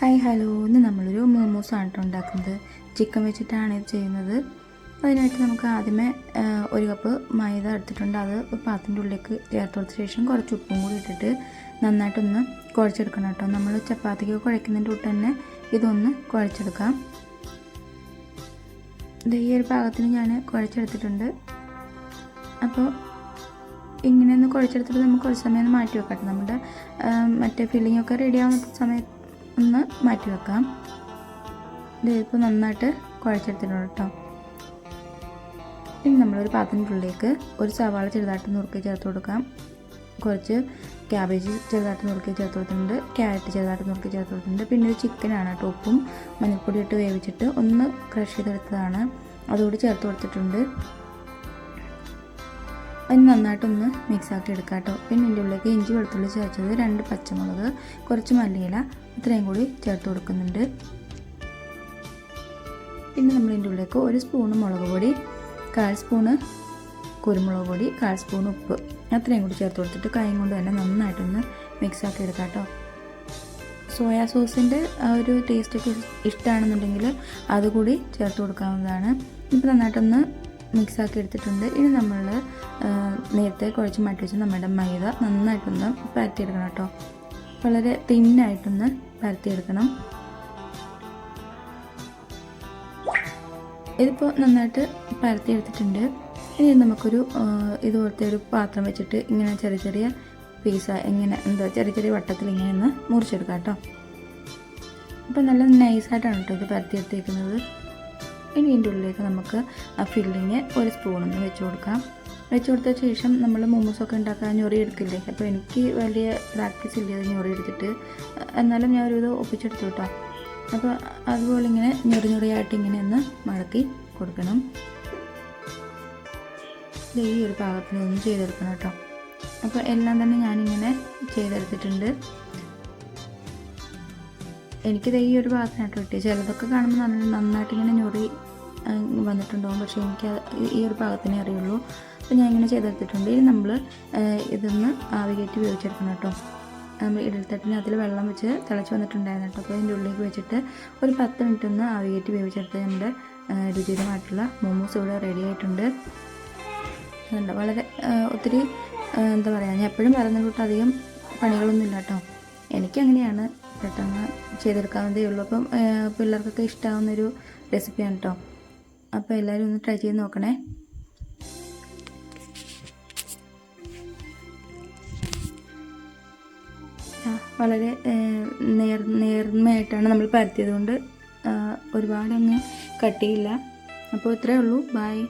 Hi hello. ഇന്ന് നമ്മളൊരു മോമോസ് ആണ് കേട്ടോ ഉണ്ടാക്കുന്നത്. ചിക്കൻ വെച്ചിട്ടാണ് ഇത് ചെയ്യുന്നത്. അതിനായിട്ട് നമുക്ക് ആദ്യമേ ഒരു കപ്പ് മൈദ എടുത്തിട്ടുണ്ട്. അത് പാത്രത്തിന്റെ ഉള്ളിലേക്ക് ചേർത്ത് കൊടുത്ത ശേഷം കുറച്ച് ഉപ്പും കൂടി ഇട്ടിട്ട് നന്നായിട്ടൊന്ന് കുഴച്ചെടുക്കണം കേട്ടോ നമ്മൾ ചപ്പാത്തിക്ക് കുഴക്കുന്നതിന്റെ കൂട്ട് തന്നെ ഇതൊന്ന് കുഴച്ചെടുക്കാം. ഈ ഒരു പാകത്തിന് ഞാൻ കുഴച്ചെടുത്തിട്ടുണ്ട്. അപ്പോൾ ഇങ്ങനെ ഒന്ന് കുഴച്ചെടുത്തിട്ട് നമുക്ക് കുറച്ച് സമയം ഒന്ന് മാറ്റി വെക്കാം നമ്മുടെ മറ്റേ ഫില്ലിങ്ങൊക്കെ റെഡി ആവുന്ന സമയത്ത് ഒന്ന് മാറ്റി വെക്കാം. ഇത് നന്നായിട്ട് കുഴച്ചെടുത്തിട്ടുണ്ട് കേട്ടോ ഇനി നമ്മളൊരു പാത്രത്തിന്റെ ഉള്ളിലേക്ക് ഒരു സവാള ചെറുതായിട്ട് നുറുക്കി ചേർത്ത് കൊടുക്കാം. കുറച്ച് ക്യാബേജ് ചെറുതായിട്ട് നുറുക്കി ചേർത്ത് കൊടുത്തിട്ടുണ്ട്. ക്യാരറ്റ് ചെറുതായിട്ട് നുറുക്കി ചേർത്ത് കൊടുത്തിട്ടുണ്ട്. പിന്നെ ഒരു ചിക്കനാണ് കേട്ടോ ഉപ്പും മഞ്ഞൾപ്പൊടി ഇട്ട് വേവിച്ചിട്ട് ഒന്ന് ക്രഷ് ചെയ്തെടുത്തതാണ്. അതുകൂടി ചേർത്ത് കൊടുത്തിട്ടുണ്ട്. അത് നന്നായിട്ടൊന്ന് മിക്സാക്കി എടുക്കാം കേട്ടോ പിന്നെ ഇതിന്റെ ഉള്ളിലേക്ക് ഇഞ്ചി വെളുത്തുള്ളി ചേർത്തത് രണ്ട് പച്ചമുളക് കുറച്ച് മല്ലിയില ഇത്രയും കൂടി ചേർത്ത് കൊടുക്കുന്നുണ്ട്. പിന്നെ നമ്മൾ ഇതിന്റെ ഉള്ളിലേക്ക് ഒരു സ്പൂണ് മുളക് പൊടി കാൽ സ്പൂണ് കുരുമുളക് പൊടി കാൽ സ്പൂൺ ഉപ്പ്. അത്രയും കൂടി ചേർത്ത് കൊടുത്തിട്ട് കൈ കൊണ്ട് തന്നെ നന്നായിട്ടൊന്ന് മിക്സാക്കി എടുക്കാം കേട്ടോ സോയാ സോസിന്റെ ആ ഒരു ടേസ്റ്റൊക്കെ ഇഷ്ടമാണെന്നുണ്ടെങ്കിൽ അതുകൂടി ചേർത്ത് കൊടുക്കാവുന്നതാണ്. ഇപ്പോൾ നന്നായിട്ടൊന്ന് മിക്സ് ആക്കി എടുത്തിട്ടുണ്ട്. ഇനി നമ്മൾ നേരത്തെ കുഴച്ച് മാറ്റി വെച്ച് നമ്മുടെ മൈദ നന്നായിട്ടൊന്ന് പരത്തിയെടുക്കണം കേട്ടോ. വളരെ തിന്നായിട്ടൊന്ന് പരത്തിയെടുക്കണം ഇതിപ്പോൾ നന്നായിട്ട് പരത്തിയെടുത്തിട്ടുണ്ട് ഇനി നമുക്കൊരു ഇതുപോലത്തെ ഒരു പാത്രം വെച്ചിട്ട് ഇങ്ങനെ ചെറിയ ചെറിയ പീസ ഇങ്ങനെ എന്താ ചെറിയ ചെറിയ വട്ടത്തിൽ ഇങ്ങനെ ഒന്ന് മുറിച്ചെടുക്കാം കേട്ടോ. അപ്പോൾ നല്ല നൈസായിട്ടാണ് കേട്ടോ ഇത് പരത്തിയെടുത്തേക്കുന്നത് ഇനി ഇതിന്റെ ഉള്ളിലേക്ക് നമുക്ക് ആ ഫില്ലിങ് ഒരു സ്പൂണൊന്ന് വെച്ച് കൊടുക്കാം. വെച്ച് കൊടുത്ത ശേഷം നമ്മൾ മോമോസൊക്കെ ഉണ്ടാക്കാൻ ഞൊറി എടുക്കില്ലേ? അപ്പോൾ എനിക്ക് വലിയ പ്രാക്ടീസ് ഇല്ല അത് ഞൊറി എടുത്തിട്ട്. എന്നാലും ഞാൻ ഒരു ഒപ്പിച്ചെടുത്തു കേട്ടോ. അപ്പോൾ അതുപോലെ ഇങ്ങനെ ഞൊറി ഞൊറിയായിട്ട് ഇങ്ങനെ ഒന്ന് മടക്കി കൊടുക്കണം. ഈ ഒരു പാകത്തിന് ഒന്ന് ചെയ്തെടുക്കണം കേട്ടോ. അപ്പോൾ എല്ലാം തന്നെ ഞാനിങ്ങനെ ചെയ്തെടുത്തിട്ടുണ്ട്. എനിക്കിത് ഈ ഒരു ഭാഗത്തിനായിട്ട് കിട്ടിയത്. ചിലതൊക്കെ കാണുമ്പോൾ നല്ല നന്നായിട്ട് ഇങ്ങനെ ഞൊറി വന്നിട്ടുണ്ടാവും. പക്ഷേ എനിക്ക് ഈ- ഒരു ഭാഗത്തിനെ അറിയുള്ളൂ. അപ്പോൾ ഞാൻ ഇങ്ങനെ ചെയ്തെടുത്തിട്ടുണ്ട്. ഇനി നമ്മൾ ഇതൊന്ന് ആവി കയറ്റി വേവിച്ചെടുക്കണം കേട്ടോ. നമ്മൾ ഇടൽത്തട്ടിന് അതിൽ വെള്ളം വെച്ച് തിളച്ച് വന്നിട്ടുണ്ടായിരുന്നു കേട്ടോ. അപ്പോൾ അതിന്റെ ഉള്ളിലേക്ക് വെച്ചിട്ട് ഒരു പത്ത് മിനിറ്റ് ഒന്ന് ആവി കയറ്റി വേവിച്ചെടുത്ത് നമ്മുടെ രുചികരമായിട്ടുള്ള മോമോസ് ഇവിടെ റെഡി ആയിട്ടുണ്ട്. അതുകൊണ്ട് വളരെ ഒത്തിരി എന്താ പറയുക ഞാൻ എപ്പോഴും പറയുന്ന കൂട്ട് അധികം പണികളൊന്നും ഇല്ല കേട്ടോ. എനിക്കങ്ങനെയാണ് പെട്ടെന്ന് ചെയ്തെടുക്കാവുന്നതേ ഉള്ളൂ. അപ്പം പിള്ളേർക്കൊക്കെ ഇഷ്ടമാവുന്നൊരു റെസിപ്പിയാണ് കേട്ടോ. അപ്പോൾ എല്ലാവരും ഒന്ന് ട്രൈ ചെയ്ത് നോക്കണേ. വളരെ നേർ നേർമയായിട്ടാണ് നമ്മൾ പരത്തിയത് കൊണ്ട് ഒരുപാടങ്ങ് കട്ടിയില്ല. അപ്പോൾ ഇത്രയേ ഉള്ളൂ. ബായ്